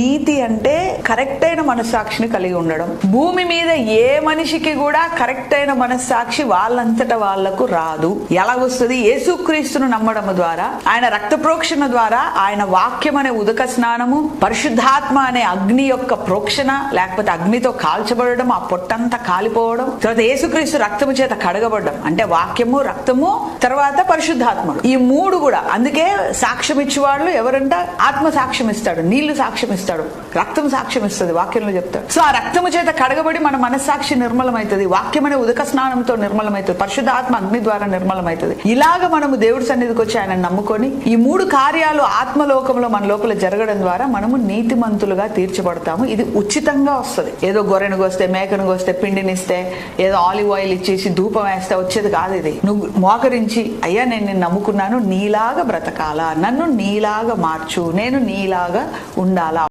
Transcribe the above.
నీతి అంటే కరెక్ట్ అయిన మనస్సాక్షిని కలిగి ఉండడం. భూమి మీద ఏ మనిషికి కూడా కరెక్ట్ అయిన మనస్సాక్షి వాళ్ళంతట వాళ్ళకు రాదు. ఎలా వస్తుంది? యేసుక్రీస్తును నమ్మడం ద్వారా ఆయన రక్త ప్రోక్షణ ద్వారా ఆయన వాక్యం అనే ఉదక స్నానము పరిశుద్ధాత్మ అనే అగ్ని యొక్క ప్రోక్షణ లేకపోతే అగ్నితో కాల్చబడడం ఆ పొట్టంతా కాలిపోవడం తర్వాత యేసుక్రీస్తు రక్తము చేత కడగబడడం. అంటే వాక్యము రక్తము తర్వాత పరిశుద్ధాత్మడు ఈ మూడు కూడా. అందుకే సాక్ష్యం ఇచ్చేవాళ్ళు ఎవరంట? ఆత్మ సాక్ష్యం ఇస్తాడు నీళ్ళు సాక్ష్యం ఇస్తాడు రక్తం సాక్ష్యం ఇస్తుంది వాక్యంలో చెప్తాడు. సో ఆ రక్తము చేత కడగబడి మన మనస్సాక్షి నిర్మలమైతుంది వాక్యం అనే ఉదక స్నానంతో నిర్మలమైతుంది పరిశుద్ధాత్మ అగ్ని ద్వారా నిర్మలమైతుంది ఇలాగ మనము దేవుడి సన్నిధికి వచ్చి ఆయన నమ్ముకొని ఈ మూడు కార్యాలు ఆత్మలోకంలో మన లోపల జరగడం ద్వారా మనము నీతిమంతులుగా తీర్చబడతాము. ఇది ఉచితంగా వస్తుంది. ఏదో గొర్రెను కోస్తే మేకను కోస్తే పిండినిస్తే ఏదో ఆలివ్ ఆయిల్ ఇచ్చేసి ధూపం వేస్తే వచ్చేది కాదు ఇది. నువ్వు మోకరించి అయ్యా నేను నిన్ను నమ్ముకున్నాను నీలాగా బ్రతకాలా? నన్ను నీలాగా మార్చు. నేను నీలాగా ఉండాలా?